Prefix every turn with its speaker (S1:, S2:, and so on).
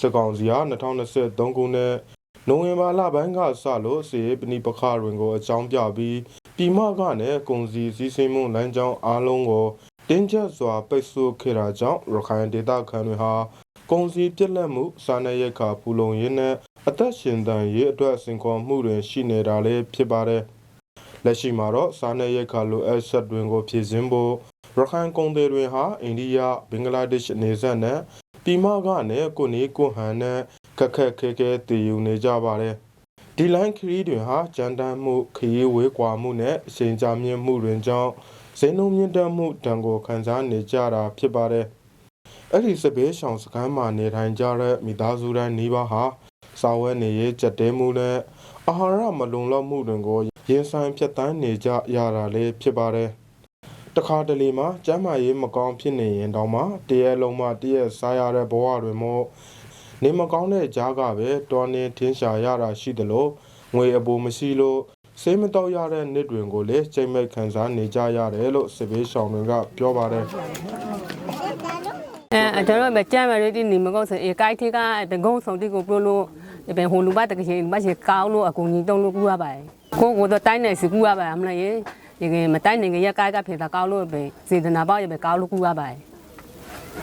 S1: စစ်ကောင်စီဟာ2023ခုနှစ်နိုဝင်ဘာလပိုင်းကစလို့စီရေးပဏိပခတွင်ကိုအကြောင်းပြပြီးပြည်မကနဲ့ကုန်စည်စည်းစိမ်မှုလမ်းကြောင်းအားလုံးကိုတင်းကျပ်စွာပိတ်ဆို့ခဲ့တာကြောင့်ရခိုင်ဒေသခံတွေဟာကုန်စည်ပြက်လက်မှုစားနပ်ရိက္ခာပူလုံရင်းနဲ့အသက်ရှင်တန်ရေးအတွက်စင်ခေါ်မှုတွေရှိနေတာလည်းဖြစ်ပါတယ်လက်ရှိမှာတော့စားနပ်ရိက္ခာလိုအပ်ချက်တွေကိုဖြည့်ဆင်းဖို့ရခိုင်ကုန်သည်တွေဟာအိန္ဒိယဘင်္ဂလားဒေ့ရှ်နေဆက်နဲ့ ပြည်မကနဲ့ကိုနီကိုဟန်နဲ့ခက်ခက်ခဲခဲတည်ယူနေကြပါတယ်ဒီလိုင်းခရီးတွေဟာကြမ်းတမ်းမှုခရီးဝေးကွာမှုနဲ့အချိန်ကြာမြင့်မှုတွေကြောင့်ဇင်းလုံးမြင့်တက်မှုတံကိုခံစားနေကြတာဖြစ်ပါတယ်အဲ့ဒီစပယ်ရှောင်စကမ်းမှာနေထိုင်ကြတဲ့မိသားစုတိုင်းနှီးပါဟာစာဝဲနေရေးကြက်တဲမှုနဲ့အာဟာရမလုံလောက်မှုတွေကိုရင်ဆိုင်ဖြတ်တန်းနေကြရတာလည်းဖြစ်ပါတယ် တခါတလေမှာကျမ်းမာရေးမကောင်းဖြစ်နေရင်တောင်မှတရက်လုံးမှတရက်စားရတဲ့ဘဝတွေမို့နေမကောင်းတဲ့ကြားကပဲတော်နေထင်းရှာရတာရှိတယ်လို့ငွေအပူမရှိလို့စေးမတော့ရတဲ့နှစ်တွေကိုလည်းချိန်မဲ့ခံစားနေကြရတယ်လို့စစ်ဘေးရှောင်တွေကပြောပါတယ်
S2: အဲကျွန်တော်ပဲကြမ်းမရတဲ့နေမကောင်းစအေကိုက်ထေကတကုန်းဆောင်တိကိုပြလို့ဒီဟိုလူပါတကချင်းမချေကောင်းလို့အကူကြီးတုံးလို့ကူရပါတယ်ကိုကိုတော့တိုင်းနေစီကူရပါမလားရေ ဒီကမတိုင်းနေရကိုက်ကဖေတာကောင်းလို့ပဲစေတနာပေါ့ရပဲကောင်းလို့ကူရပါတယ်